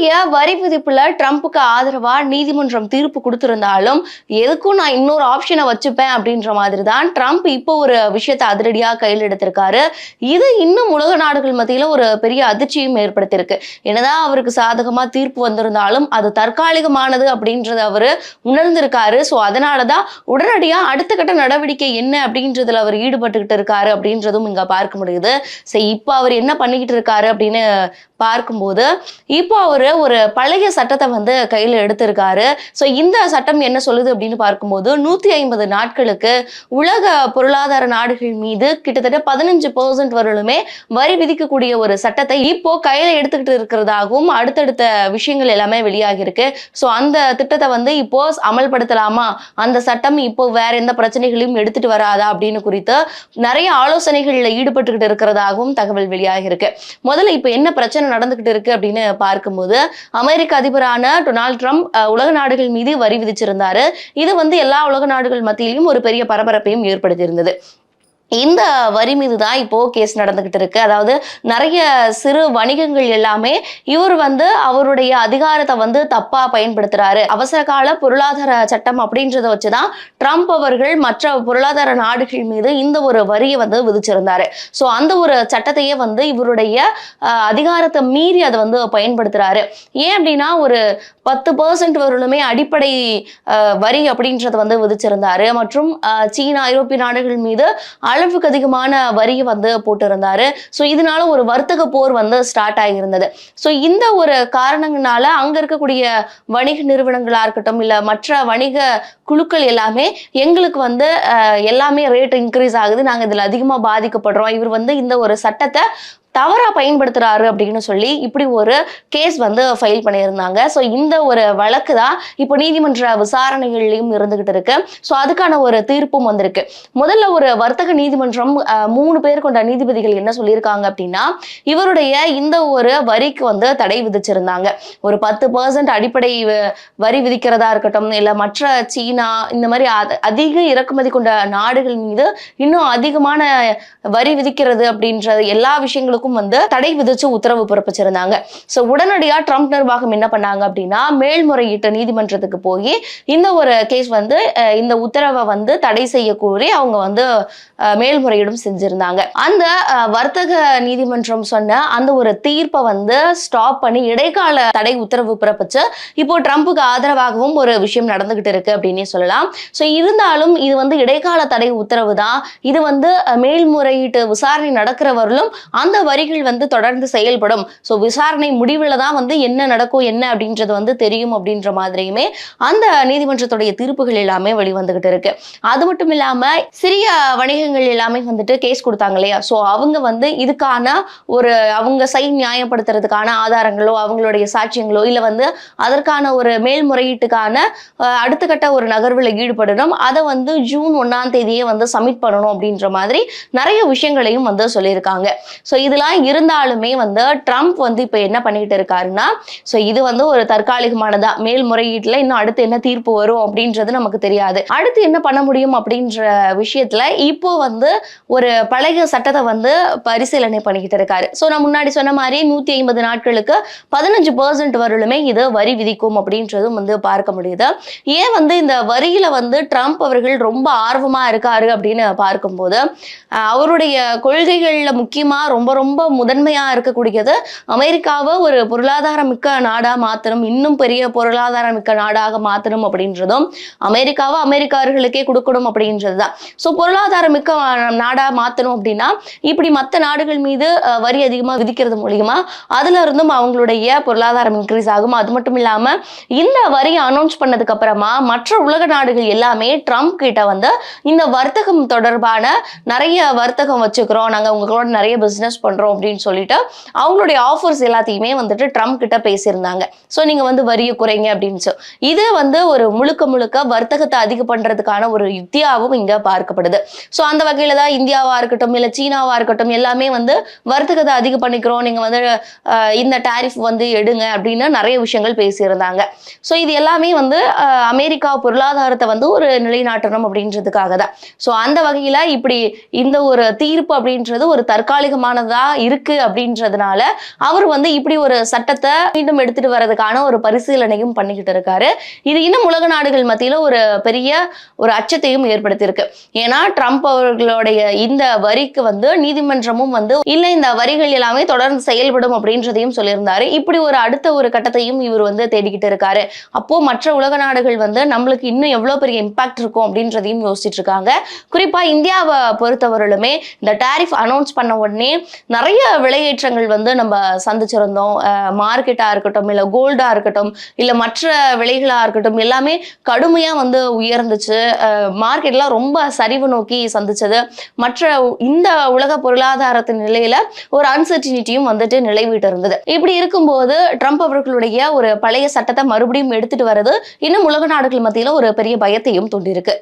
தன்னுடைய வரி விதிப்புல ட்ரம்ப்புக்கு ஆதரவா நீதிமன்றம் தீர்ப்பு கொடுத்திருந்தாலும் எதுக்கும் நான் இன்னொரு ஆப்ஷனை வச்சுப்பேன் அப்படின்ற மாதிரி தான் ட்ரம்ப் இப்போ ஒரு விஷயத்தை அதிரடியா கையில் எடுத்திருக்காரு. இது இன்னும் உலக நாடுகள் மத்தியில ஒரு பெரிய அதிர்ச்சியும் ஏற்படுத்தியிருக்கு. என்னதான் அவருக்கு சாதகமா தீர்ப்பு வந்திருந்தாலும் அது தற்காலிகமானது அப்படின்றத அவரு உணர்ந்திருக்காரு. ஸோ அதனாலதான் உடனடியா அடுத்த கட்ட நடவடிக்கை என்ன அப்படின்றதுல அவர் ஈடுபட்டுக்கிட்டு இருக்காரு அப்படின்றதும் இங்க பார்க்க முடியுது. சரி இப்போ அவர் என்ன பண்ணிக்கிட்டு இருக்காரு அப்படின்னு பார்க்கும்போது இப்போ அவரு ஒரு பழைய சட்டத்தை வந்து கையில் எடுத்திருக்காரு. ஸோ இந்த சட்டம் என்ன சொல்லுது அப்படின்னு பார்க்கும்போது நூற்றி ஐம்பது நாட்களுக்கு உலக பொருளாதார நாடுகள் மீது கிட்டத்தட்ட பதினஞ்சு பர்சன்ட் வரலுமே வரி விதிக்கக்கூடிய ஒரு சட்டத்தை இப்போ கையில் எடுத்துக்கிட்டு இருக்கிறதாகவும் அடுத்தடுத்த விஷயங்கள் எல்லாமே வெளியாகி இருக்கு ஸோ அந்த திட்டத்தை வந்து இப்போ அமல்படுத்தலாமா? அந்த சட்டம் இப்போ வேற எந்த பிரச்சனைகளையும் எடுத்துட்டு வராதா அப்படின்னு குறித்து நிறைய ஆலோசனைகளில் ஈடுபட்டுக்கிட்டு இருக்கிறதாகவும் தகவல் வெளியாகி இருக்கு முதல்ல இப்போ என்ன பிரச்சனை நடந்துகிட்டு இருக்கு அப்படின்னு பார்க்கும்போது அமெரிக்க அதிபரான டொனால்ட் ட்ரம்ப் உலக நாடுகள் மீது வரி விதிச்சிருந்தாரு. இது வந்து எல்லா உலக நாடுகள் மத்தியிலும் ஒரு பெரிய பரபரப்பையும் ஏற்படுத்தியிருந்தது. இந்த வரி மீது தான் இப்போ கேஸ் நடந்துகிட்டு இருக்கு. அதாவது நிறைய சிறு வணிகங்கள் எல்லாமே இவர் வந்து அவருடைய அதிகாரத்தை வந்து தப்பா பயன்படுத்துறாரு. அவசர கால பொருளாதார சட்டம் அப்படின்றத வச்சுதான் ட்ரம்ப் அவர்கள் மற்ற பொருளாதார நாடுகள் மீது இந்த ஒரு வரியை வந்து விதிச்சிருந்தாரு. ஸோ அந்த ஒரு சட்டத்தையே வந்து இவருடைய அஹ், அதிகாரத்தை மீறி அதை வந்து பயன்படுத்துறாரு. ஏன் அப்படின்னா ஒரு பத்து பர்சன்ட் வரலுமே அடிப்படை அஹ், வரி அப்படின்றத வந்து விதிச்சிருந்தாரு. மற்றும் சீனா ஐரோப்பிய நாடுகள் மீது அளவுக்கு அதிகமான வரியை வந்து போட்டிருந்தாரு. ஸோ இதனால ஒரு வர்த்தக போர் வந்து ஸ்டார்ட் ஆகியிருந்தது. ஸோ இந்த ஒரு காரணங்களால அங்க இருக்கக்கூடிய வணிக நிறுவனங்களா இருக்கட்டும் இல்ல மற்ற வணிக குழுக்கள் எல்லாமே எங்களுக்கு வந்து எல்லாமே ரேட் இன்க்ரீஸ் ஆகுது. நாங்க இதுல அதிகமா பாதிக்கப்படுறோம். இவர் வந்து இந்த ஒரு சட்டத்தை தவறாக பயன்படுத்துகிறாரு அப்படின்னு சொல்லி இப்படி ஒரு கேஸ் வந்து ஃபைல் பண்ணியிருந்தாங்க. ஸோ இந்த ஒரு வழக்கு தான் இப்போ நீதிமன்ற விசாரணைகள்லையும் இருந்துகிட்டு இருக்கு. ஸோ அதுக்கான ஒரு தீர்ப்பும் வந்திருக்கு. முதல்ல ஒரு வர்த்தக நீதிமன்றம் மூணு பேர் கொண்ட நீதிபதிகள் என்ன சொல்லியிருக்காங்க அப்படின்னா இவருடைய இந்த ஒரு வரிக்கு வந்து தடை விதிச்சிருந்தாங்க. ஒரு பத்து பர்சன்ட் அடிப்படை வ- வரி விதிக்கிறதா இருக்கட்டும் இல்லை மற்ற சீனா இந்த மாதிரி அதிக இறக்குமதி கொண்ட நாடுகள் மீது இன்னும் அதிகமான வரி விதிக்கிறது அப்படின்ற எல்லா விஷயங்களுக்கும் வந்து தடை விதிச்சு உத்தரவு பிறப்பிச்சிருந்தாங்க. ஸோ உடனடியா ட்ரம்ப் நிர்வாகம் என்ன பண்ணாங்க அப்படின்னா மேல்முறையீட்டு நீதிமன்றத்துக்கு போய் இந்த ஒரு கேஸ் வந்து இந்த உத்தரவை வந்து தடை செய்ய கூறி அவங்க வந்து மேல்முறையீடும் செஞ்சிருந்தாங்க. அந்த வர்த்தக நீதிமன்றம் சொன்ன அந்த ஒரு தீர்ப்பை வந்து ஸ்டாப் பண்ணி இடைக்கால தடை உத்தரவு பிறப்பிச்சு இப்போ ட்ரம்ப்புக்கு ஆதரவாகவும் ஒரு விஷயம் நடந்துகிட்டு இருக்கு அப்படின்னே சொல்லலாம். ஸோ இருந்தாலும் இது வந்து இடைக்கால தடை உத்தரவு தான். இது வந்து மேல்முறையீட்டு விசாரணை நடக்கிறவர்களும் அந்த வரிகள் வந்து தொடர்ந்து செயல்படும். ஸோ விசாரணை முடிவில் தான் வந்து என்ன நடக்கும் என்ன அப்படின்றது வந்து தெரியும் அப்படின்ற மாதிரியுமே அந்த நீதிமன்றத்துடைய தீர்ப்புகள் எல்லாமே வெளிவந்துகிட்டு இருக்கு. அது மட்டும் இல்லாம சிறிய வணிகங்கள் எல்லாமே வந்துட்டு கேஸ் கொடுத்தாங்க இல்லையா? ஸோ அவங்க வந்து இதுக்கான ஒரு அவங்க சைட் நியாயப்படுத்துறதுக்கான ஆதாரங்களோ அவங்களுடைய சாட்சியங்களோ இல்லை வந்து அதற்கான ஒரு மேல்முறையீட்டுக்கான அடுத்த கட்ட ஒரு நகர்வில் ஈடுபடணும். அதை வந்து ஜூன் ஒன்னாம் தேதியே வந்து சப்மிட் பண்ணணும் அப்படின்ற மாதிரி நிறைய விஷயங்களையும் வந்து சொல்லியிருக்காங்க. ஸோ இதில் இதெல்லாம் இருந்தாலுமே வந்து ட்ரம்ப் வந்து இப்போ என்ன பண்ணிக்கிட்டு இருக்காருன்னா ஸோ இது வந்து ஒரு தற்காலிகமானதா மேல்முறையீட்டில் இன்னும் அடுத்து என்ன தீர்ப்பு வரும் அப்படின்றது நமக்கு தெரியாது. அடுத்து என்ன பண்ண முடியும் அப்படின்ற விஷயத்துல இப்போ வந்து ஒரு பழைய சட்டத்தை வந்து பரிசீலனை பண்ணிக்கிட்டு இருக்காரு. ஸோ நான் முன்னாடி சொன்ன மாதிரி நூற்றி ஐம்பது நாட்களுக்கு பதினஞ்சு பர்சன்ட் வரலுமே இது வரி விதிக்கும் அப்படின்றதும் வந்து பார்க்க முடியுது. ஏன் வந்து இந்த வரியில வந்து ட்ரம்ப் அவர்கள் ரொம்ப ஆர்வமா இருக்காரு அப்படின்னு பார்க்கும்போது அவருடைய கொள்கைகள்ல முக்கியமா ரொம்ப ரொம்ப ரொம்ப முதன்மையா இருக்கக்கூடியது அமெரிக்காவை ஒரு பொருளாதார மிக்க நாடா மாத்தணும் இன்னும் பெரிய பொருளாதார மிக்க நாடாக மாத்தணும் அப்படின்றதும் அமெரிக்காவை அமெரிக்கார்களுக்கே கொடுக்கணும் அப்படின்றது தான் ஸோ பொருளாதார மிக்க நாடா மாத்தணும் அப்படின்னா இப்படி மற்ற நாடுகள் மீது வரி அதிகமா விதிக்கிறது மூலியமா அதுல இருந்தும் அவங்களுடைய பொருளாதாரம் இன்க்ரீஸ் ஆகும். அது மட்டும் இல்லாம இந்த வரி அனௌன்ஸ் பண்ணதுக்கு அப்புறமா மற்ற உலக நாடுகள் எல்லாமே ட்ரம்ப் கிட்ட வந்து இந்த வர்த்தகம் தொடர்பான நிறைய வர்த்தகம் வச்சுக்கிறோம். நாங்க உங்களோட நிறைய பிசினஸ் பண்ணுறோம் அப்படின்னு சொல்லிட்டு அவங்களுடைய ஆஃபர்ஸ் எல்லாத்தையுமே வந்துட்டு ட்ரம்ப் கிட்ட பேசியிருந்தாங்க. ஸோ நீங்கள் வந்து வரியை குறைங்க அப்படின்னு சொல்லி இது வந்து ஒரு முழுக்க முழுக்க வர்த்தகத்தை அதிகம் பண்றதுக்கான ஒரு யுத்தியாகவும் இங்கே பார்க்கப்படுது. ஸோ அந்த வகையில தான் இந்தியாவாக இருக்கட்டும் இல்லை சீனாவாக இருக்கட்டும் எல்லாமே வந்து வர்த்தகத்தை அதிகம் பண்ணிக்கிறோம் நீங்க வந்து இந்த டாரிஃப் வந்து எடுங்க அப்படின்னு நிறைய விஷயங்கள் பேசியிருந்தாங்க. ஸோ இது எல்லாமே வந்து அமெரிக்கா பொருளாதாரத்தை வந்து ஒரு நிலைநாட்டணும் அப்படின்றதுக்காக தான். ஸோ அந்த வகையில் இப்படி இந்த ஒரு தீர்ப்பு அப்படின்றது ஒரு தற்காலிகமானதா இருக்கு அப்படின்றதுனால அவர் வந்து இப்படி ஒரு சட்டத்தை மீண்டும் எடுத்துட்டு வர்றதுக்கான ஒரு பரிசீலனையும் பண்ணிக்கிட்டு இருக்காரு. இது இன்னும் உலக நாடுகள் மத்தியில ஒரு பெரிய ஒரு அச்சத்தையும் ஏற்படுத்தியிருக்கு. ஏன்னா ட்ரம்ப் அவர்களுடைய இந்த வரிக்கு வந்து நீதிமன்றமும் வந்து இல்ல இந்த வரிகள் எல்லாமே தொடர்ந்து செயல்படும் அப்படின்றதையும் சொல்லியிருந்தாரு. இப்படி ஒரு அடுத்த ஒரு கட்டத்தையும் இவர் வந்து தேடிக்கிட்டு இருக்காரு. அப்போ மற்ற உலக நாடுகள் வந்து நம்மளுக்கு இன்னும் எவ்வளவு பெரிய இம்பாக்ட் இருக்கும் அப்படின்றதையும் யோசிச்சுட்டு இருக்காங்க. குறிப்பா இந்தியாவை பொறுத்தவரையிலுமே இந்த டாரிஃப் அனௌன்ஸ் பண்ண உடனே நிறைய விலையேற்றங்கள் வந்து நம்ம சந்திச்சிருந்தோம். மார்க்கெட்டாக இருக்கட்டும் இல்லை கோல்டாக இருக்கட்டும் இல்லை மற்ற விலைகளாக இருக்கட்டும் எல்லாமே கடுமையாக வந்து உயர்ந்துச்சு. மார்க்கெட்லாம் ரொம்ப சரிவு நோக்கி சந்திச்சது. மற்ற இந்த உலக பொருளாதாரத்தின் நிலையில ஒரு அன்சர்டினிட்டியும் வந்துட்டு நிலைவிட்டு இருந்தது இப்படி இருக்கும்போது ட்ரம்ப் அவர்களுடைய ஒரு பழைய சட்டத்தை மறுபடியும் எடுத்துட்டு வர்றது இன்னும் உலக நாடுகள் மத்தியில ஒரு பெரிய பயத்தையும் தூண்டியிருக்கு.